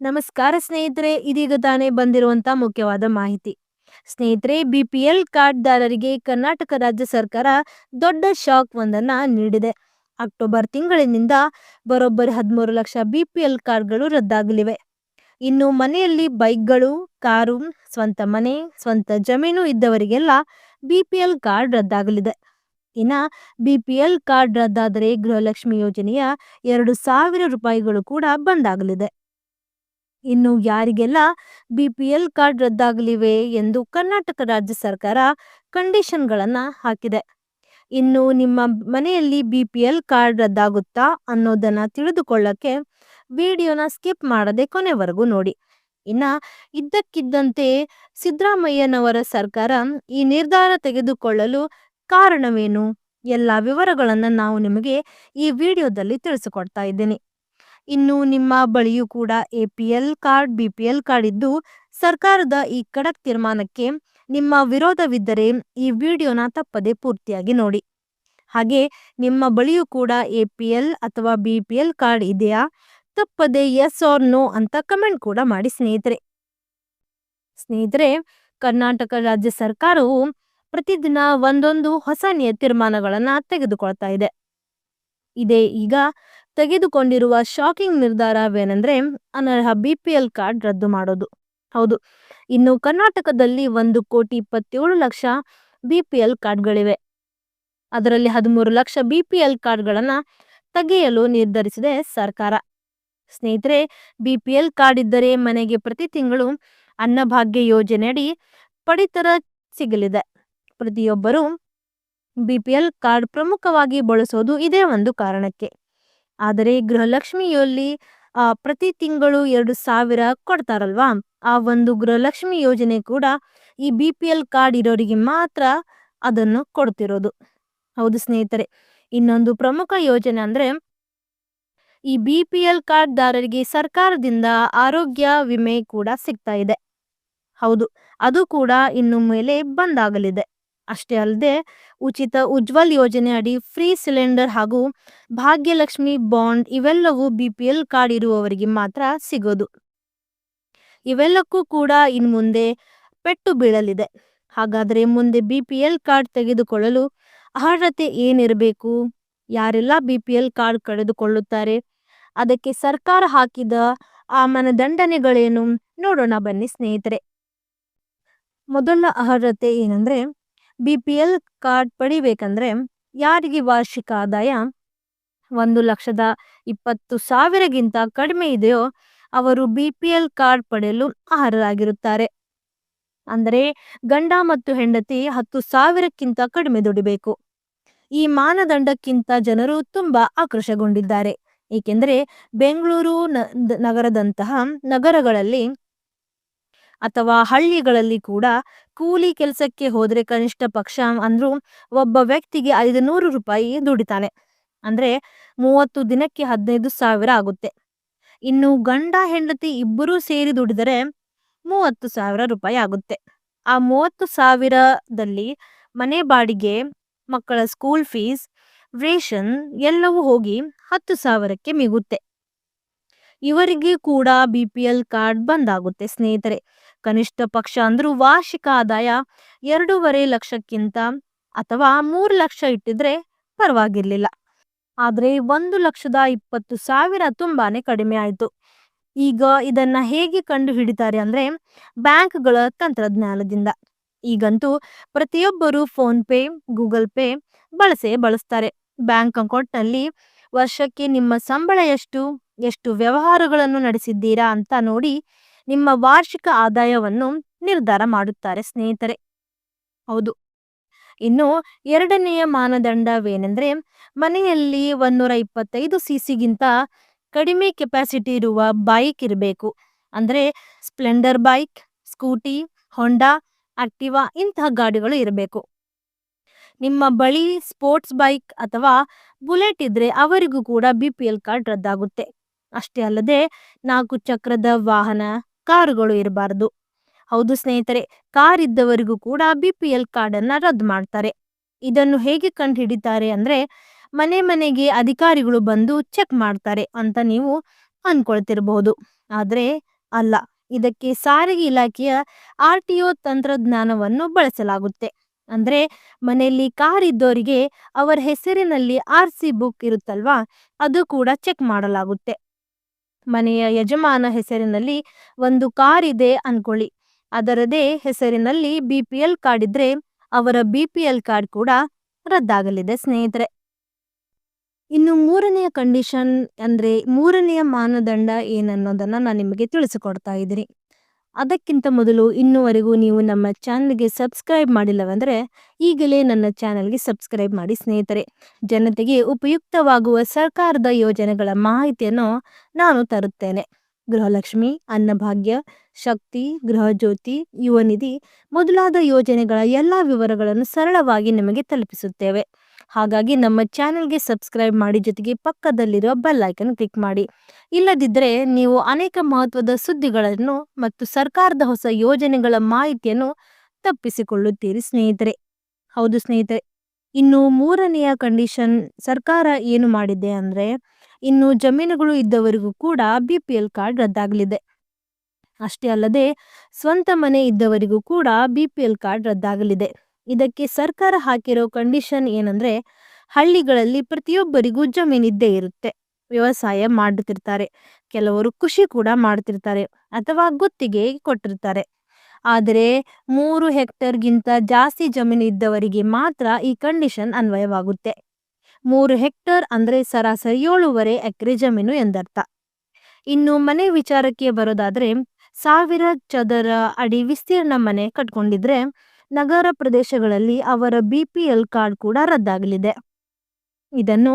ನಮಸ್ಕಾರ ಸ್ನೇಹಿತರೆ, ಇದೀಗ ತಾನೇ ಬಂದಿರುವಂತ ಮುಖ್ಯವಾದ ಮಾಹಿತಿ. ಸ್ನೇಹಿತರೆ ಬಿ ಪಿ ಎಲ್ ಕಾರ್ಡ್ದಾರರಿಗೆ ಕರ್ನಾಟಕ ರಾಜ್ಯ ಸರ್ಕಾರ ದೊಡ್ಡ ಶಾಕ್ ಒಂದನ್ನ ನೀಡಿದೆ. ಅಕ್ಟೋಬರ್ ತಿಂಗಳಿನಿಂದ ಬರೋಬ್ಬರಿ ಹದಿಮೂರು ಲಕ್ಷ ಬಿ ಪಿ ಎಲ್ ಕಾರ್ಡ್ಗಳು ರದ್ದಾಗಲಿವೆ. ಇನ್ನು ಮನೆಯಲ್ಲಿ ಬೈಕ್ಗಳು, ಕಾರು, ಸ್ವಂತ ಮನೆ, ಸ್ವಂತ ಜಮೀನು ಇದ್ದವರಿಗೆಲ್ಲ ಬಿ ಪಿ ಎಲ್ ಕಾರ್ಡ್ ರದ್ದಾಗಲಿದೆ. ಇನ್ನ ಬಿ ಪಿ ಎಲ್ ಕಾರ್ಡ್ ರದ್ದಾದರೆ ಗೃಹಲಕ್ಷ್ಮಿ ಯೋಜನೆಯ ಎರಡು ಸಾವಿರ ರೂಪಾಯಿಗಳು ಕೂಡ ಬಂದಾಗಲಿದೆ. ಇನ್ನು ಯಾರಿಗೆಲ್ಲ ಬಿಪಿಎಲ್ ಕಾರ್ಡ್ ರದ್ದಾಗಲಿವೆ ಎಂದು ಕರ್ನಾಟಕ ರಾಜ್ಯ ಸರ್ಕಾರ ಕಂಡೀಷನ್ಗಳನ್ನು ಹಾಕಿದೆ. ಇನ್ನು ನಿಮ್ಮ ಮನೆಯಲ್ಲಿ ಬಿ ಪಿ ಎಲ್ ಕಾರ್ಡ್ ರದ್ದಾಗುತ್ತಾ ಅನ್ನೋದನ್ನು ತಿಳಿದುಕೊಳ್ಳಕ್ಕೆ ವಿಡಿಯೋನ ಸ್ಕಿಪ್ ಮಾಡದೆ ಕೊನೆವರೆಗೂ ನೋಡಿ. ಇನ್ನ ಇದ್ದಕ್ಕಿದ್ದಂತೆ ಸಿದ್ದರಾಮಯ್ಯನವರ ಸರ್ಕಾರ ಈ ನಿರ್ಧಾರ ತೆಗೆದುಕೊಳ್ಳಲು ಕಾರಣವೇನು? ಎಲ್ಲ ವಿವರಗಳನ್ನು ನಾವು ನಿಮಗೆ ಈ ವಿಡಿಯೋದಲ್ಲಿ ತಿಳಿಸಿಕೊಡ್ತಾ ಇದ್ದೀನಿ. ಇನ್ನು ನಿಮ್ಮ ಬಳಿಯೂ ಕೂಡ A P L card, B P L card ಇದ್ದು, ಸರ್ಕಾರದ ಈ ಖಡಕ್ ತೀರ್ಮಾನಕ್ಕೆ ನಿಮ್ಮ ವಿರೋಧವಿದ್ದರೆ ಈ ವಿಡಿಯೋನ ತಪ್ಪದೆ ಪೂರ್ತಿಯಾಗಿ ನೋಡಿ. ಹಾಗೆ ನಿಮ್ಮ ಬಳಿಯೂ ಕೂಡ ಎ ಪಿ ಎಲ್ ಅಥವಾ ಬಿ ಪಿ ಎಲ್ ಕಾರ್ಡ್ ಇದೆಯಾ? ತಪ್ಪದೆ ಎಸ್ ಆರ್ ನೋ ಅಂತ ಕಮೆಂಟ್ ಕೂಡ ಮಾಡಿ ಸ್ನೇಹಿತರೆ. ಸ್ನೇಹಿತರೆ, ಕರ್ನಾಟಕ ರಾಜ್ಯ ಸರ್ಕಾರವು ಪ್ರತಿದಿನ ಒಂದೊಂದು ಹೊಸ ತೀರ್ಮಾನಗಳನ್ನ ತೆಗೆದುಕೊಳ್ತಾ ಇದೆ. ಇದೇ ಈಗ ತೆಗೆದುಕೊಂಡಿರುವ ಶಾಕಿಂಗ್ ನಿರ್ಧಾರವೇನೆಂದ್ರೆ ಅನರ್ಹ ಬಿ ಪಿ ಎಲ್ ಕಾರ್ಡ್ ರದ್ದು ಮಾಡೋದು. ಹೌದು. ಇನ್ನು ಕರ್ನಾಟಕದಲ್ಲಿ ಒಂದು ಕೋಟಿ ಇಪ್ಪತ್ತೇಳು ಲಕ್ಷ ಬಿ ಪಿ ಎಲ್ ಕಾರ್ಡ್ಗಳಿವೆ ಅದರಲ್ಲಿ ಹದಿಮೂರು ಲಕ್ಷ ಬಿ ಪಿ ಎಲ್ ಕಾರ್ಡ್ಗಳನ್ನು ತೆಗೆಯಲು ನಿರ್ಧರಿಸಿದೆ ಸರ್ಕಾರ. ಸ್ನೇಹಿತರೆ ಬಿ ಪಿ ಎಲ್ ಕಾರ್ಡ್ ಇದ್ದರೆ ಮನೆಗೆ ಪ್ರತಿ ತಿಂಗಳು ಅನ್ನಭಾಗ್ಯ ಯೋಜನೆಯಡಿ ಪಡಿತರ ಸಿಗಲಿದೆ. ಪ್ರತಿಯೊಬ್ಬರು ಬಿ ಪಿ ಎಲ್ ಕಾರ್ಡ್ ಪ್ರಮುಖವಾಗಿ ಬಳಸೋದು ಇದೇ ಒಂದು ಕಾರಣಕ್ಕೆ. ಆದರೆ ಗೃಹಲಕ್ಷ್ಮಿಯಲ್ಲಿ ಪ್ರತಿ ತಿಂಗಳು ಎರಡು ಸಾವಿರ ಕೊಡ್ತಾರಲ್ವಾ? ಆ ಒಂದು ಗೃಹಲಕ್ಷ್ಮಿ ಯೋಜನೆ ಕೂಡ ಈ ಬಿ ಪಿ ಎಲ್ ಕಾರ್ಡ್ ಇರೋರಿಗೆ ಮಾತ್ರ ಅದನ್ನು ಕೊಡ್ತಿರೋದು. ಹೌದು ಸ್ನೇಹಿತರೆ, ಇನ್ನೊಂದು ಪ್ರಮುಖ ಯೋಜನೆ ಅಂದ್ರೆ ಈ ಬಿ ಪಿ ಎಲ್ ಕಾರ್ಡ್ದಾರರಿಗೆ ಸರ್ಕಾರದಿಂದ ಆರೋಗ್ಯ ವಿಮೆ ಕೂಡ ಸಿಗ್ತಾ ಇದೆ. ಹೌದು, ಅದು ಕೂಡ ಇನ್ನು ಮೇಲೆ ಬಂದಾಗಲಿದೆ. ಅಷ್ಟೇ ಅಲ್ಲದೆ ಉಚಿತ ಉಜ್ವಲ್ ಯೋಜನೆ ಅಡಿ ಫ್ರೀ ಸಿಲಿಂಡರ್ ಹಾಗೂ ಭಾಗ್ಯಲಕ್ಷ್ಮಿ ಬಾಂಡ್ ಇವೆಲ್ಲವೂ ಬಿ ಪಿ ಎಲ್ ಕಾರ್ಡ್ ಇರುವವರಿಗೆ ಮಾತ್ರ ಸಿಗೋದು. ಇವೆಲ್ಲಕ್ಕೂ ಕೂಡ ಇನ್ನು ಮುಂದೆ ಪೆಟ್ಟು ಬೀಳಲಿದೆ. ಹಾಗಾದರೆ ಮುಂದೆ ಬಿ ಪಿ ಎಲ್ ಕಾರ್ಡ್ ತೆಗೆದುಕೊಳ್ಳಲು ಅರ್ಹತೆ ಏನಿರಬೇಕು? ಯಾರೆಲ್ಲ ಬಿ ಪಿ ಎಲ್ ಕಾರ್ಡ್ ಕಳೆದುಕೊಳ್ಳುತ್ತಾರೆ? ಅದಕ್ಕೆ ಸರ್ಕಾರ ಹಾಕಿದ ಆ ಮನದಂಡನೆಗಳೇನು? ನೋಡೋಣ ಬನ್ನಿ ಸ್ನೇಹಿತರೆ. ಮೊದಲ ಅರ್ಹತೆ ಏನಂದ್ರೆ ಬಿ ಪಿ ಎಲ್ ಕಾರ್ಡ್ ಪಡಿಬೇಕಂದ್ರೆ ಯಾರಿಗೆ ವಾರ್ಷಿಕ ಆದಾಯ? ಒಂದು ಲಕ್ಷದ ಇಪ್ಪತ್ತು ಸಾವಿರಗಿಂತ ಕಡಿಮೆ ಇದೆಯೋ ಅವರು ಬಿ ಪಿ ಎಲ್ ಕಾರ್ಡ್ ಪಡೆಯಲು ಅರ್ಹರಾಗಿರುತ್ತಾರೆ. ಅಂದರೆ ಗಂಡ ಮತ್ತು ಹೆಂಡತಿ ಹತ್ತು ಸಾವಿರಕ್ಕಿಂತ ಕಡಿಮೆ ದುಡಿಬೇಕು. ಈ ಮಾನದಂಡಕ್ಕಿಂತ ಜನರು ತುಂಬಾ ಆಕರ್ಷಗೊಂಡಿದ್ದಾರೆ ಏಕೆಂದರೆ ಬೆಂಗಳೂರು ನಗರದಂತಹ ನಗರಗಳಲ್ಲಿ ಅಥವಾ ಹಳ್ಳಿಗಳಲ್ಲಿ ಕೂಡ ಕೂಲಿ ಕೆಲಸಕ್ಕೆ ಹೋದ್ರೆ ಕನಿಷ್ಠ ಪಕ್ಷ ಅಂದ್ರೂ ಒಬ್ಬ ವ್ಯಕ್ತಿಗೆ ಐದು ನೂರು ರೂಪಾಯಿ ದುಡಿತಾನೆ. ಅಂದ್ರೆ ಮೂವತ್ತು ದಿನಕ್ಕೆ ಹದಿನೈದು ಸಾವಿರ ಆಗುತ್ತೆ. ಇನ್ನು ಗಂಡ, ಹೆಂಡತಿ ಇಬ್ಬರೂ ಸೇರಿ ದುಡಿದರೆ ಮೂವತ್ತು ಸಾವಿರ ರೂಪಾಯಿ ಆಗುತ್ತೆ. ಆ ಮೂವತ್ತು ಸಾವಿರದಲ್ಲಿ ಮನೆ ಬಾಡಿಗೆ, ಮಕ್ಕಳ ಸ್ಕೂಲ್ ಫೀಸ್ ರೇಷನ್ ಎಲ್ಲವೂ ಹೋಗಿ ಹತ್ತು ಸಾವಿರಕ್ಕೆ ಮಿಗುತ್ತೆ. ಇವರಿಗೆ ಕೂಡ ಬಿ ಪಿ ಎಲ್ ಕಾರ್ಡ್ ಬಂದಾಗುತ್ತೆ. ಸ್ನೇಹಿತರೆ, ಕನಿಷ್ಠ ಪಕ್ಷ ಅಂದ್ರೂ ವಾರ್ಷಿಕ ಆದಾಯ ಎರಡೂವರೆ ಲಕ್ಷಕ್ಕಿಂತ ಅಥವಾ ಮೂರು ಲಕ್ಷ ಇಟ್ಟಿದ್ರೆ ಪರವಾಗಿರ್ಲಿಲ್ಲ. ಆದ್ರೆ ಒಂದು ಲಕ್ಷದ ಇಪ್ಪತ್ತು ಸಾವಿರ ತುಂಬಾನೇ ಕಡಿಮೆ ಆಯ್ತು. ಈಗ ಇದನ್ನ ಹೇಗೆ ಕಂಡು ಹಿಡಿತಾರೆ ಅಂದ್ರೆ ಬ್ಯಾಂಕ್ಗಳ ತಂತ್ರಜ್ಞಾನದಿಂದ. ಈಗಂತೂ ಪ್ರತಿಯೊಬ್ಬರು ಫೋನ್ ಪೇ ಗೂಗಲ್ ಪೇ ಬಳಸೇ ಬಳಸ್ತಾರೆ. ಬ್ಯಾಂಕ್ ಅಕೌಂಟ್ನಲ್ಲಿ ವರ್ಷಕ್ಕೆ ನಿಮ್ಮ ಸಂಬಳ ಎಷ್ಟು? ಎಷ್ಟು ವ್ಯವಹಾರಗಳನ್ನು ನಡೆಸಿದ್ದೀರಾ ಅಂತ ನೋಡಿ ನಿಮ್ಮ ವಾರ್ಷಿಕ ಆದಾಯವನ್ನು ನಿರ್ಧಾರ ಮಾಡುತ್ತಾರೆ ಸ್ನೇಹಿತರೆ. ಹೌದು. ಇನ್ನು ಎರಡನೆಯ ಮಾನದಂಡವೇನೆಂದರೆ ಮನೆಯಲ್ಲಿ ಒಂದೂರ ಇಪ್ಪತ್ತೈದು ಸಿ ಸಿಗಿಂತ ಕಡಿಮೆ ಕೆಪಾಸಿಟಿ ಇರುವ ಬೈಕ್ ಇರಬೇಕು. ಅಂದ್ರೆ Splendor bike, scooty, Honda, Activa ಇಂತಹ ಗಾಡಿಗಳು ಇರಬೇಕು. ನಿಮ್ಮ ಬಳಿ ಸ್ಪೋರ್ಟ್ಸ್ ಬೈಕ್ ಅಥವಾ ಬುಲೆಟ್ ಇದ್ರೆ ಅವರಿಗೂ ಕೂಡ ಬಿ ಪಿ ಎಲ್ ಕಾರ್ಡ್ ರದ್ದಾಗುತ್ತೆ. ಅಷ್ಟೇ ಅಲ್ಲದೆ ನಾಲ್ಕು ಚಕ್ರದ ವಾಹನ, ಕಾರುಗಳು ಇರಬಾರದು. ಹೌದು ಸ್ನೇಹಿತರೆ, ಕಾರ್ ಇದ್ದವರಿಗೂ ಕೂಡ ಬಿ ಪಿ ಎಲ್ ಕಾರ್ಡ್ ಅನ್ನ ರದ್ದು ಮಾಡ್ತಾರೆ. ಇದನ್ನು ಹೇಗೆ ಕಂಡು ಹಿಡಿತಾರೆ ಅಂದ್ರೆ, ಮನೆ ಮನೆಗೆ ಅಧಿಕಾರಿಗಳು ಬಂದು ಚೆಕ್ ಮಾಡ್ತಾರೆ ಅಂತ ನೀವು ಅನ್ಕೊಳ್ತಿರಬಹುದು. ಆದರೆ ಅಲ್ಲ, ಇದಕ್ಕೆ ಸಾರಿಗೆ ಇಲಾಖೆಯ ಆರ್ ಟಿ ಒ ತಂತ್ರಜ್ಞಾನವನ್ನು ಬಳಸಲಾಗುತ್ತೆ. ಅಂದ್ರೆ ಮನೆಯಲ್ಲಿ ಕಾರ್ ಇದ್ದವರಿಗೆ ಅವರ ಹೆಸರಿನಲ್ಲಿ ಆರ್ ಸಿ ಬುಕ್ ಇರುತ್ತಲ್ವಾ, ಅದು ಕೂಡ ಚೆಕ್ ಮಾಡಲಾಗುತ್ತೆ. ಮನೆಯ ಯಜಮಾನ ಹೆಸರಿನಲ್ಲಿ ಒಂದು ಕಾರ್ ಇದೆ ಅನ್ಕೊಳ್ಳಿ. ಅದರದೇ ಹೆಸರಿನಲ್ಲಿ ಬಿ ಪಿ ಎಲ್ ಕಾರ್ಡ್ ಇದ್ರೆ ಅವರ ಬಿ ಪಿ ಎಲ್ ಕಾರ್ಡ್ ಕೂಡ ರದ್ದಾಗಲಿದೆ, ಸ್ನೇಹಿತರೆ. ಇನ್ನು ಮೂರನೆಯ ಕಂಡೀಷನ್ ಅಂದ್ರೆ ಮೂರನೆಯ ಮಾನದಂಡ ಏನನ್ನೋದನ್ನ ನಾನು ನಿಮಗೆ ತಿಳಿಸಿಕೊಡ್ತಾ ಇದ್ದೀನಿ. ಅದಕ್ಕಿಂತ ಮೊದಲು ಇನ್ನುವರೆಗೂ ನೀವು ನಮ್ಮ ಚಾನಲ್ಗೆ ಸಬ್ಸ್ಕ್ರೈಬ್ ಮಾಡಿಲ್ಲವೆಂದರೆ ಈಗಲೇ ನನ್ನ ಚಾನಲ್ಗೆ ಸಬ್ಸ್ಕ್ರೈಬ್ ಮಾಡಿ ಸ್ನೇಹಿತರೆ. ಜನತೆಗೆ ಉಪಯುಕ್ತವಾಗುವ ಸರ್ಕಾರದ ಯೋಜನೆಗಳ ಮಾಹಿತಿಯನ್ನು ನಾನು ತರುತ್ತೇನೆ. ಗೃಹಲಕ್ಷ್ಮಿ, ಅನ್ನಭಾಗ್ಯ, ಶಕ್ತಿ, ಗೃಹಜ್ಯೋತಿ, ಯುವನಿಧಿ ಮೊದಲಾದ ಯೋಜನೆಗಳ ಎಲ್ಲ ವಿವರಗಳನ್ನು ಸರಳವಾಗಿ ನಿಮಗೆ ತಲುಪಿಸುತ್ತೇವೆ. ಹಾಗಾಗಿ ನಮ್ಮ ಚಾನೆಲ್ಗೆ ಸಬ್ಸ್ಕ್ರೈಬ್ ಮಾಡಿ ಜೊತೆಗೆ ಪಕ್ಕದಲ್ಲಿರುವ ಬೆಲ್ ಐಕನ್ ಕ್ಲಿಕ್ ಮಾಡಿ. ಇಲ್ಲದಿದ್ದರೆ ನೀವು ಅನೇಕ ಮಹತ್ವದ ಸುದ್ದಿಗಳನ್ನು ಮತ್ತು ಸರ್ಕಾರದ ಹೊಸ ಯೋಜನೆಗಳ ಮಾಹಿತಿಯನ್ನು ತಪ್ಪಿಸಿಕೊಳ್ಳುತ್ತೀರಿ ಸ್ನೇಹಿತರೆ. ಹೌದು ಸ್ನೇಹಿತರೆ, ಇನ್ನು ಮೂರನೆಯ ಕಂಡೀಷನ್ ಸರ್ಕಾರ ಏನು ಮಾಡಿದೆ ಅಂದರೆ, ಇನ್ನು ಜಮೀನುಗಳು ಇದ್ದವರಿಗೂ ಕೂಡ ಬಿ ಪಿ ಎಲ್ ಕಾರ್ಡ್ ರದ್ದಾಗಲಿದೆ. ಅಷ್ಟೇ ಅಲ್ಲದೆ, ಸ್ವಂತ ಮನೆ ಇದ್ದವರಿಗೂ ಕೂಡ ಬಿ ಪಿ ಎಲ್ ಕಾರ್ಡ್ ರದ್ದಾಗಲಿದೆ. ಇದಕ್ಕೆ ಸರ್ಕಾರ ಹಾಕಿರೋ ಕಂಡೀಷನ್ ಏನಂದ್ರೆ ಹಳ್ಳಿಗಳಲ್ಲಿ ಪ್ರತಿಯೊಬ್ಬರಿಗೂ ಜಮೀನಿದ್ದೇ ಇರುತ್ತೆ. ವ್ಯವಸಾಯ ಮಾಡುತ್ತಿರ್ತಾರೆ ಕೆಲವರು ಕೃಷಿ ಕೂಡ ಮಾಡ್ತಿರ್ತಾರೆ ಅಥವಾ ಗುತ್ತಿಗೆ ಕೊಟ್ಟಿರ್ತಾರೆ. ಆದರೆ ಮೂರು ಹೆಕ್ಟರ್ಗಿಂತ ಜಾಸ್ತಿ ಜಮೀನು ಇದ್ದವರಿಗೆ ಮಾತ್ರ ಈ ಕಂಡೀಷನ್ ಅನ್ವಯವಾಗುತ್ತೆ. ಮೂರು ಹೆಕ್ಟರ್ ಅಂದ್ರೆ ಸರಾಸರಿ ಏಳುವರೆ ಎಕರೆ ಜಮೀನು ಎಂದರ್ಥ. ಇನ್ನು ಮನೆ ವಿಚಾರಕ್ಕೆ ಬರೋದಾದ್ರೆ ಸಾವಿರ ಚದರ ಅಡಿ ವಿಸ್ತೀರ್ಣ ಮನೆ ಕಟ್ಕೊಂಡಿದ್ರೆ ನಗರ ಪ್ರದೇಶಗಳಲ್ಲಿ ಅವರ ಬಿ ಪಿ ಎಲ್ ಕಾರ್ಡ್ ಕೂಡ ರದ್ದಾಗಲಿದೆ. ಇದನ್ನು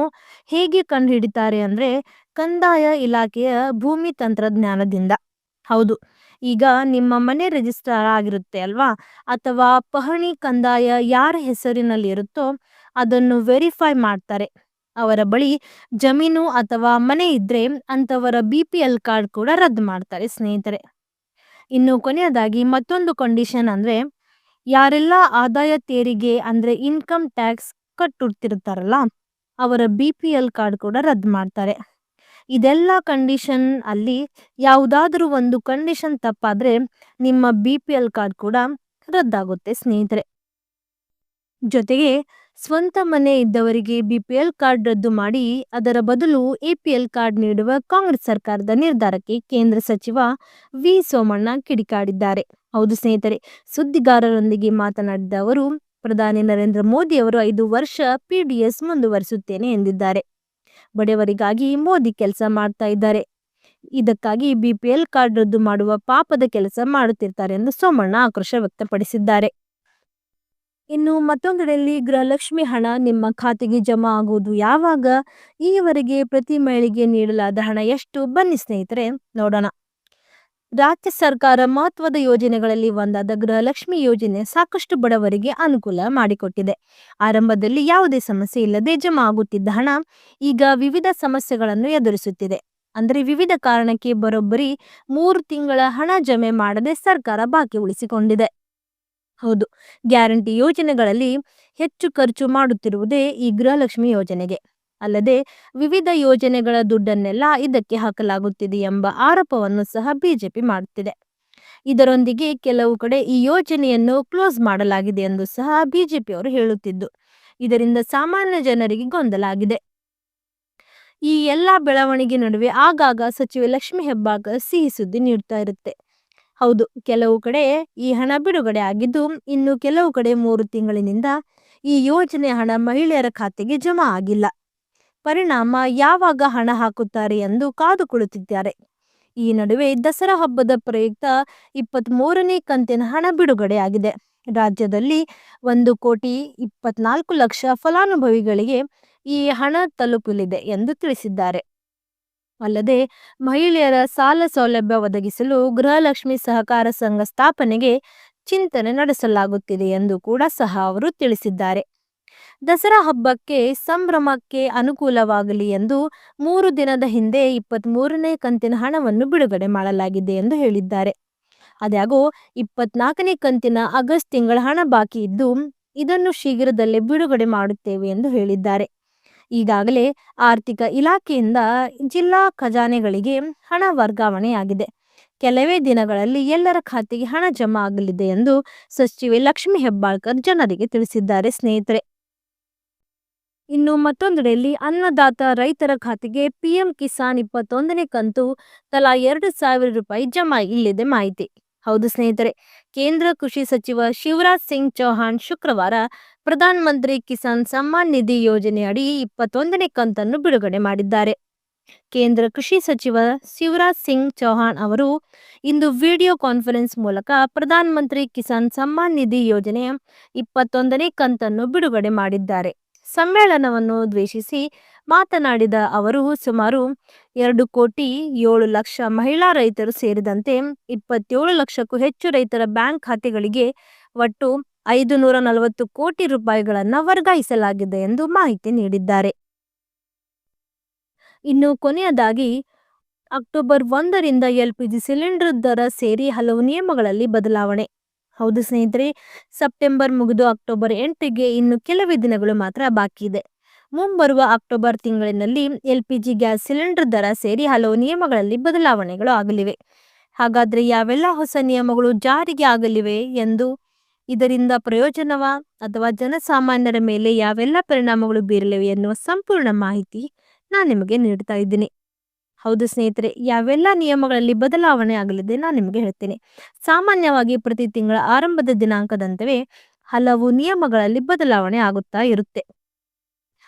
ಹೇಗೆ ಕಂಡುಹಿಡಿತಾರೆ ಅಂದ್ರೆ ಕಂದಾಯ ಇಲಾಖೆಯ ಭೂಮಿ ತಂತ್ರಜ್ಞಾನದಿಂದ. ಹೌದು, ಈಗ ನಿಮ್ಮ ಮನೆ ರಿಜಿಸ್ಟರ್ ಆಗಿರುತ್ತೆ ಅಲ್ವಾ? ಅಥವಾ ಪಹಣಿ ಕಂದಾಯ ಯಾರ ಹೆಸರಿನಲ್ಲಿ ಇರುತ್ತೋ ಅದನ್ನು ವೆರಿಫೈ ಮಾಡ್ತಾರೆ. ಅವರ ಬಳಿ ಜಮೀನು ಅಥವಾ ಮನೆ ಇದ್ರೆ ಅಂತವರ ಬಿ ಪಿ ಎಲ್ ಕಾರ್ಡ್ ಕೂಡ ರದ್ದು ಮಾಡ್ತಾರೆ ಸ್ನೇಹಿತರೆ. ಇನ್ನು ಕೊನೆಯದಾಗಿ ಮತ್ತೊಂದು ಕಂಡೀಷನ್ ಅಂದ್ರೆ ಯಾರೆಲ್ಲ ಆದಾಯ ತೆರಿಗೆ ಅಂದ್ರೆ ಇನ್ಕಮ್ ಟ್ಯಾಕ್ಸ್ ಕಟ್ಟುತ್ತಿರ್ತಾರಲ್ಲ ಅವರ ಬಿ ಪಿ ಎಲ್ ಕಾರ್ಡ್ ಕೂಡ ರದ್ದು ಮಾಡ್ತಾರೆ. ಇದೆಲ್ಲ ಕಂಡೀಷನ್ ಅಲ್ಲಿ ಯಾವುದಾದ್ರೂ ಒಂದು ಕಂಡೀಷನ್ ತಪ್ಪಾದ್ರೆ ನಿಮ್ಮ ಬಿ ಪಿ ಎಲ್ ಕಾರ್ಡ್ ಕೂಡ ರದ್ದಾಗುತ್ತೆ ಸ್ನೇಹಿತರೆ. ಜೊತೆಗೆ ಸ್ವಂತ ಮನೆ ಇದ್ದವರಿಗೆ ಬಿಪಿಎಲ್ ಕಾರ್ಡ್ ರದ್ದು ಮಾಡಿ, ಅದರ ಬದಲು ಎಪಿಎಲ್ ಕಾರ್ಡ್ ನೀಡುವ ಕಾಂಗ್ರೆಸ್ ಸರ್ಕಾರದ ನಿರ್ಧಾರಕ್ಕೆ ಕೇಂದ್ರ ಸಚಿವ ವಿ. ಸೋಮಣ್ಣ ಕಿಡಿಕಾಡಿದ್ದಾರೆ. ಹೌದು ಸ್ನೇಹಿತರೆ, ಸುದ್ದಿಗಾರರೊಂದಿಗೆ ಮಾತನಾಡಿದ ಅವರು, ಪ್ರಧಾನಿ ನರೇಂದ್ರ ಮೋದಿ ಅವರು ಐದು ವರ್ಷ ಪಿಡಿಎಸ್ ಮುಂದುವರಿಸುತ್ತೇನೆ ಎಂದಿದ್ದಾರೆ. ಬಡವರಿಗಾಗಿ ಮೋದಿ ಕೆಲಸ ಮಾಡ್ತಾ ಇದ್ದಾರೆ. ಇದಕ್ಕಾಗಿ ಬಿಪಿಎಲ್ ಕಾರ್ಡ್ ರದ್ದು ಮಾಡುವ ಪಾಪದ ಕೆಲಸ ಮಾಡುತ್ತಿರ್ತಾರೆ ಎಂದು ಸೋಮಣ್ಣ ಆಕ್ರೋಶ ವ್ಯಕ್ತಪಡಿಸಿದ್ದಾರೆ. ಇನ್ನು ಮತ್ತೊಂದೆಡೆಯಲ್ಲಿ ಗೃಹಲಕ್ಷ್ಮಿ ಹಣ ನಿಮ್ಮ ಖಾತೆಗೆ ಜಮಾ ಆಗುವುದು ಯಾವಾಗ? ಈವರೆಗೆ ಪ್ರತಿ ಮಹಿಳೆಗೆ ನೀಡಲಾದ ಹಣ ಎಷ್ಟು? ಬನ್ನಿ ಸ್ನೇಹಿತರೆ, ನೋಡೋಣ. ರಾಜ್ಯ ಸರ್ಕಾರ ಮಹತ್ವದ ಯೋಜನೆಗಳಲ್ಲಿ ಒಂದಾದ ಗೃಹಲಕ್ಷ್ಮಿ ಯೋಜನೆ ಸಾಕಷ್ಟು ಬಡವರಿಗೆ ಅನುಕೂಲ ಮಾಡಿಕೊಟ್ಟಿದೆ. ಆರಂಭದಲ್ಲಿ ಯಾವುದೇ ಸಮಸ್ಯೆ ಇಲ್ಲದೆ ಜಮಾ ಆಗುತ್ತಿದ್ದ ಹಣ ಈಗ ವಿವಿಧ ಸಮಸ್ಯೆಗಳನ್ನು ಎದುರಿಸುತ್ತಿದೆ. ಅಂದರೆ ವಿವಿಧ ಕಾರಣಕ್ಕೆ ಬರೋಬ್ಬರಿ ಮೂರು ತಿಂಗಳ ಹಣ ಜಮೆ ಮಾಡದೆ ಸರ್ಕಾರ ಬಾಕಿ ಉಳಿಸಿಕೊಂಡಿದೆ. ಹೌದು. ಗ್ಯಾರಂಟಿ ಯೋಜನೆಗಳಲ್ಲಿ ಹೆಚ್ಚು ಖರ್ಚು ಮಾಡುತ್ತಿರುವುದೇ ಈ ಗೃಹಲಕ್ಷ್ಮಿ ಯೋಜನೆಗೆ. ಅಲ್ಲದೆ ವಿವಿಧ ಯೋಜನೆಗಳ ದುಡ್ಡನ್ನೆಲ್ಲ ಇದಕ್ಕೆ ಹಾಕಲಾಗುತ್ತಿದೆ ಎಂಬ ಆರೋಪವನ್ನು ಸಹ ಬಿಜೆಪಿ ಮಾಡುತ್ತಿದೆ. ಇದರೊಂದಿಗೆ ಕೆಲವು ಕಡೆ ಈ ಯೋಜನೆಯನ್ನು ಕ್ಲೋಸ್ ಮಾಡಲಾಗಿದೆ ಎಂದು ಸಹ ಬಿಜೆಪಿಯವರು ಹೇಳುತ್ತಿದ್ದು, ಇದರಿಂದ ಸಾಮಾನ್ಯ ಜನರಿಗೆ ಗೊಂದಲ ಆಗಿದೆ ಈ ಎಲ್ಲ ಬೆಳವಣಿಗೆ ನಡುವೆ ಆಗಾಗ ಸಚಿವೆ ಲಕ್ಷ್ಮಿ ಹೆಬ್ಬಾಗ ಸಿಹಿ ಸುದ್ದಿ ನೀಡ್ತಾ ಇರುತ್ತೆ. ಹೌದು. ಕೆಲವು ಕಡೆ ಈ ಹಣ ಬಿಡುಗಡೆ ಆಗಿದ್ದು ಇನ್ನು ಕೆಲವು ಕಡೆ ಮೂರು ತಿಂಗಳಿನಿಂದ ಈ ಯೋಜನೆ ಹಣ ಮಹಿಳೆಯರ ಖಾತೆಗೆ ಜಮಾ ಆಗಿಲ್ಲ. ಪರಿಣಾಮ ಯಾವಾಗ ಹಣ ಹಾಕುತ್ತಾರೆ ಎಂದು ಕಾದು ಕುಳಿತಿದ್ದಾರೆ ಈ ನಡುವೆ ದಸರಾ ಹಬ್ಬದ ಪ್ರಯುಕ್ತ ಇಪ್ಪತ್ತ್ ಮೂರನೇ ಕಂತಿನ ಹಣ ಬಿಡುಗಡೆಯಾಗಿದೆ. ರಾಜ್ಯದಲ್ಲಿ ಒಂದು ಕೋಟಿ ಇಪ್ಪತ್ನಾಲ್ಕು ಲಕ್ಷ ಫಲಾನುಭವಿಗಳಿಗೆ ಈ ಹಣ ತಲುಪಲಿದೆ ಎಂದು ತಿಳಿಸಿದ್ದಾರೆ. ಅಲ್ಲದೆ ಮಹಿಳೆಯರ ಸಾಲ ಸೌಲಭ್ಯ ಒದಗಿಸಲು ಗೃಹಲಕ್ಷ್ಮಿ ಸಹಕಾರ ಸಂಘ ಸ್ಥಾಪನೆಗೆ ಚಿಂತನೆ ನಡೆಸಲಾಗುತ್ತಿದೆ ಎಂದು ಕೂಡ ಸಹ ಅವರು ತಿಳಿಸಿದ್ದಾರೆ. ದಸರಾ ಹಬ್ಬಕ್ಕೆ ಸಂಭ್ರಮಕ್ಕೆ ಅನುಕೂಲವಾಗಲಿ ಎಂದು ಮೂರು ದಿನದ ಹಿಂದೆ ಇಪ್ಪತ್ತ್ ಮೂರನೇ ಕಂತಿನ ಹಣವನ್ನು ಬಿಡುಗಡೆ ಮಾಡಲಾಗಿದೆ ಎಂದು ಹೇಳಿದ್ದಾರೆ. ಅದ್ಯಾಗೋ ಇಪ್ಪತ್ನಾಲ್ಕನೇ ಕಂತಿನ ಆಗಸ್ಟ್ ತಿಂಗಳ ಹಣ ಬಾಕಿ ಇದ್ದು ಇದನ್ನು ಶೀಘ್ರದಲ್ಲೇ ಬಿಡುಗಡೆ ಮಾಡುತ್ತೇವೆ ಎಂದು ಹೇಳಿದ್ದಾರೆ. ಈಗಾಗಲೇ ಆರ್ಥಿಕ ಇಲಾಖೆಯಿಂದ ಜಿಲ್ಲಾ ಖಜಾನೆಗಳಿಗೆ ಹಣ ವರ್ಗಾವಣೆಯಾಗಿದೆ. ಕೆಲವೇ ದಿನಗಳಲ್ಲಿ ಎಲ್ಲರ ಖಾತೆಗೆ ಹಣ ಜಮಾ ಆಗಲಿದೆ ಎಂದು ಸಚಿವೆ ಲಕ್ಷ್ಮಿ ಹೆಬ್ಬಾಳ್ಕರ್ ಜನರಿಗೆ ತಿಳಿಸಿದ್ದಾರೆ. ಸ್ನೇಹಿತರೆ, ಇನ್ನು ಮತ್ತೊಂದೆಡೆಯಲ್ಲಿ ಅನ್ನದಾತ ರೈತರ ಖಾತೆಗೆ ಪಿಎಂ ಕಿಸಾನ್ ಇಪ್ಪತ್ತೊಂದನೇ ಕಂತು ತಲಾ ಎರಡು ಸಾವಿರ ರೂಪಾಯಿ ಜಮಾ ಇಲ್ಲಿದೆ ಮಾಹಿತಿ. ಹೌದು ಸ್ನೇಹಿತರೆ. ಕೇಂದ್ರ ಕೃಷಿ ಸಚಿವ ಶಿವರಾಜ್ ಸಿಂಗ್ ಚೌಹಾಣ್ ಶುಕ್ರವಾರ ಪ್ರಧಾನ ಮಂತ್ರಿ ಕಿಸಾನ್ ಸಮ್ಮಾನ್ ನಿಧಿ ಯೋಜನೆ ಅಡಿ ಇಪ್ಪತ್ತೊಂದನೇ ಕಂತನ್ನು ಬಿಡುಗಡೆ ಮಾಡಿದ್ದಾರೆ. ಕೇಂದ್ರ ಕೃಷಿ ಸಚಿವ ಶಿವರಾಜ್ ಸಿಂಗ್ ಚೌಹಾಣ್ ಅವರು ಇಂದು ವಿಡಿಯೋ ಕಾನ್ಫರೆನ್ಸ್ ಮೂಲಕ ಪ್ರಧಾನ ಮಂತ್ರಿ ಕಿಸಾನ್ ಸಮ್ಮಾನ್ ನಿಧಿ ಯೋಜನೆಯ ಇಪ್ಪತ್ತೊಂದನೇ ಕಂತನ್ನು ಬಿಡುಗಡೆ ಮಾಡಿದ್ದಾರೆ. ಸಮ್ಮೇಳನವನ್ನು ದ್ವೇಷಿಸಿ ಮಾತನಾಡಿದ ಅವರು, ಸುಮಾರು ಎರಡು ಕೋಟಿ ಏಳು ಲಕ್ಷ ಮಹಿಳಾ ರೈತರು ಸೇರಿದಂತೆ ಇಪ್ಪತ್ತೇಳು ಲಕ್ಷಕ್ಕೂ ಹೆಚ್ಚು ರೈತರ ಬ್ಯಾಂಕ್ ಖಾತೆಗಳಿಗೆ ಒಟ್ಟು ಐದು ನೂರ ನಲವತ್ತು ಕೋಟಿ ರೂಪಾಯಿಗಳನ್ನು ವರ್ಗಾಯಿಸಲಾಗಿದೆ ಎಂದು ಮಾಹಿತಿ ನೀಡಿದ್ದಾರೆ. ಇನ್ನು ಕೊನೆಯದಾಗಿ, ಅಕ್ಟೋಬರ್ ಒಂದರಿಂದ ಎಲ್ಪಿಜಿ ಸಿಲಿಂಡರ್ ದರ ಸೇರಿ ಹಲವು ನಿಯಮಗಳಲ್ಲಿ ಬದಲಾವಣೆ. ಹೌದು ಸ್ನೇಹಿತರೆ, ಸೆಪ್ಟೆಂಬರ್ ಮುಗಿದು ಅಕ್ಟೋಬರ್ ಎಂಟಿಗೆ ಇನ್ನು ಕೆಲವೇ ದಿನಗಳು ಮಾತ್ರ ಬಾಕಿ ಇದೆ ಮುಂಬರುವ ಅಕ್ಟೋಬರ್ ತಿಂಗಳಿನಲ್ಲಿ ಎಲ್ಪಿಜಿ ಗ್ಯಾಸ್ ಸಿಲಿಂಡರ್ ದರ ಸೇರಿ ಹಲವು ನಿಯಮಗಳಲ್ಲಿ ಬದಲಾವಣೆಗಳು ಆಗಲಿವೆ. ಹಾಗಾದರೆ ಯಾವೆಲ್ಲ ಹೊಸ ನಿಯಮಗಳು ಜಾರಿಗೆ ಆಗಲಿವೆ ಎಂದು? ಇದರಿಂದ ಪ್ರಯೋಜನವ? ಅಥವಾ ಜನಸಾಮಾನ್ಯರ ಮೇಲೆ ಯಾವೆಲ್ಲ ಪರಿಣಾಮಗಳು ಬೀರಲಿವೆ ಎನ್ನುವ ಸಂಪೂರ್ಣ ಮಾಹಿತಿ ನಾನು ನಿಮಗೆ ನೀಡ್ತಾ ಇದ್ದೀನಿ. ಹೌದು ಸ್ನೇಹಿತರೆ, ಯಾವೆಲ್ಲ ನಿಯಮಗಳಲ್ಲಿ ಬದಲಾವಣೆ ಆಗಲಿದೆ ನಾನು ನಿಮಗೆ ಹೇಳ್ತೇನೆ. ಸಾಮಾನ್ಯವಾಗಿ ಪ್ರತಿ ತಿಂಗಳ ಆರಂಭದ ದಿನಾಂಕದಂತವೇ ಹಲವು ನಿಯಮಗಳಲ್ಲಿ ಬದಲಾವಣೆ ಆಗುತ್ತಾ ಇರುತ್ತೆ.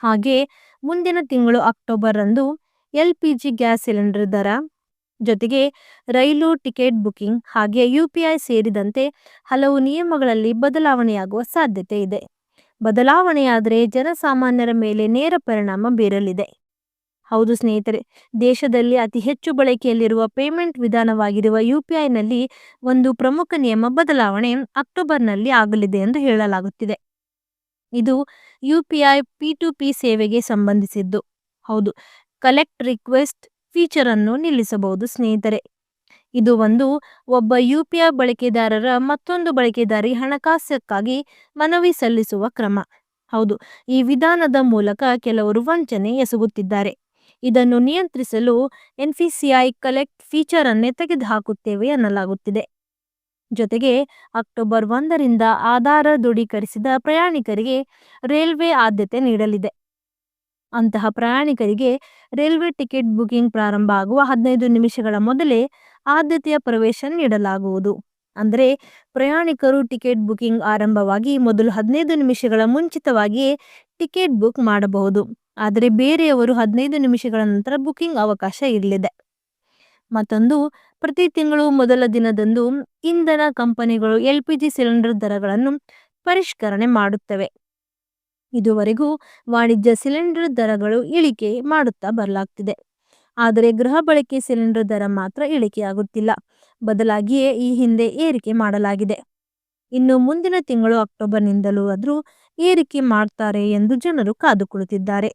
ಹಾಗೆ ಮುಂದಿನ ತಿಂಗಳು ಅಕ್ಟೋಬರ್ ರಂದು ಜಿ ಗ್ಯಾಸ್ ಸಿಲಿಂಡರ್ ದರ ಜೊತೆಗೆ ರೈಲು ಟಿಕೆಟ್ ಬುಕಿಂಗ್ ಹಾಗೆ ಯು ಪಿ ಐ ಸೇರಿದಂತೆ ಹಲವು ನಿಯಮಗಳಲ್ಲಿ ಬದಲಾವಣೆಯಾಗುವ ಸಾಧ್ಯತೆ ಇದೆ. ಬದಲಾವಣೆಯಾದರೆ ಜನಸಾಮಾನ್ಯರ ಮೇಲೆ ನೇರ ಪರಿಣಾಮ ಬೀರಲಿದೆ. ಹೌದು ಸ್ನೇಹಿತರೆ, ದೇಶದಲ್ಲಿ ಅತಿ ಹೆಚ್ಚು ಬಳಕೆಯಲ್ಲಿರುವ ಪೇಮೆಂಟ್ ವಿಧಾನವಾಗಿರುವ ಯು ಪಿ ಐನಲ್ಲಿ ಒಂದು ಪ್ರಮುಖ ನಿಯಮ ಬದಲಾವಣೆ ಅಕ್ಟೋಬರ್ನಲ್ಲಿ ಆಗಲಿದೆ ಎಂದು ಹೇಳಲಾಗುತ್ತಿದೆ. ಇದು U P I P to P ಸೇವೆಗೆ ಸಂಬಂಧಿಸಿದ್ದು. ಹೌದು ಕಲೆಕ್ಟ್ ರಿಕ್ವೆಸ್ಟ್ ಫೀಚರ್ ಅನ್ನು ನಿಲ್ಲಿಸಬಹುದು ಸ್ನೇಹಿತರೆ. ಇದು ಒಂದು, ಒಬ್ಬ ಯು ಪಿ ಐ ಬಳಕೆದಾರರ ಮತ್ತೊಂದು ಬಳಕೆದಾರಿ ಹಣಕಾಸಕ್ಕಾಗಿ ಮನವಿ ಸಲ್ಲಿಸುವ ಕ್ರಮ. ಹೌದು, ಈ ವಿಧಾನದ ಮೂಲಕ ಕೆಲವರು ವಂಚನೆ ಎಸಗುತ್ತಿದ್ದಾರೆ. ಇದನ್ನು ನಿಯಂತ್ರಿಸಲು ಎನ್ಪಿಸಿಐ ಕಲೆಕ್ಟ್ ಫೀಚರ್ ಅನ್ನೇ ತೆಗೆದುಹಾಕುತ್ತೇವೆ ಎನ್ನಲಾಗುತ್ತಿದೆ ಜೊತೆಗೆ ಅಕ್ಟೋಬರ್ ಒಂದರಿಂದ ಆಧಾರ ದೃಢೀಕರಿಸಿದ ಪ್ರಯಾಣಿಕರಿಗೆ ರೈಲ್ವೆ ಆದ್ಯತೆ ನೀಡಲಿದೆ. ಅಂತಹ ಪ್ರಯಾಣಿಕರಿಗೆ ರೈಲ್ವೆ ಟಿಕೆಟ್ ಬುಕಿಂಗ್ ಪ್ರಾರಂಭ ಆಗುವ ಹದಿನೈದು ನಿಮಿಷಗಳ ಮೊದಲೇ ಆದ್ಯತೆಯ ಪ್ರವೇಶ ನೀಡಲಾಗುವುದು. ಅಂದರೆ ಪ್ರಯಾಣಿಕರು ಟಿಕೆಟ್ ಬುಕಿಂಗ್ ಆರಂಭವಾಗಿ ಮೊದಲು ಹದಿನೈದು ನಿಮಿಷಗಳ ಮುಂಚಿತವಾಗಿಯೇ ಟಿಕೆಟ್ ಬುಕ್ ಮಾಡಬಹುದು. ಆದರೆ ಬೇರೆಯವರು ಹದಿನೈದು ನಿಮಿಷಗಳ ನಂತರ ಬುಕಿಂಗ್ ಅವಕಾಶ ಇರಲಿದೆ. ಮತ್ತೊಂದು ಪ್ರತಿ ತಿಂಗಳು ಮೊದಲ ದಿನದಂದು ಇಂಧನ ಕಂಪನಿಗಳು ಎಲ್ ಪಿ ಜಿ ಸಿಲಿಂಡರ್ ದರಗಳನ್ನು ಪರಿಷ್ಕರಣೆ ಮಾಡುತ್ತವೆ. ಇದುವರೆಗೂ ವಾಣಿಜ್ಯ ಸಿಲಿಂಡರ್ ದರಗಳು ಇಳಿಕೆ ಮಾಡುತ್ತಾ ಬರಲಾಗ್ತಿದೆ. ಆದರೆ ಗೃಹ ಬಳಕೆ ಸಿಲಿಂಡರ್ ದರ ಮಾತ್ರ ಇಳಿಕೆಯಾಗುತ್ತಿಲ್ಲ. ಬದಲಾಗಿಯೇ ಈ ಹಿಂದೆ ಏರಿಕೆ ಮಾಡಲಾಗಿದೆ. ಇನ್ನು ಮುಂದಿನ ತಿಂಗಳು ಅಕ್ಟೋಬರ್ನಿಂದಲೂ ಆದರೂ ಏರಿಕೆ ಮಾಡ್ತಾರೆ ಎಂದು ಜನರು ಕಾದು ಕುಳಿತಿದ್ದಾರೆ.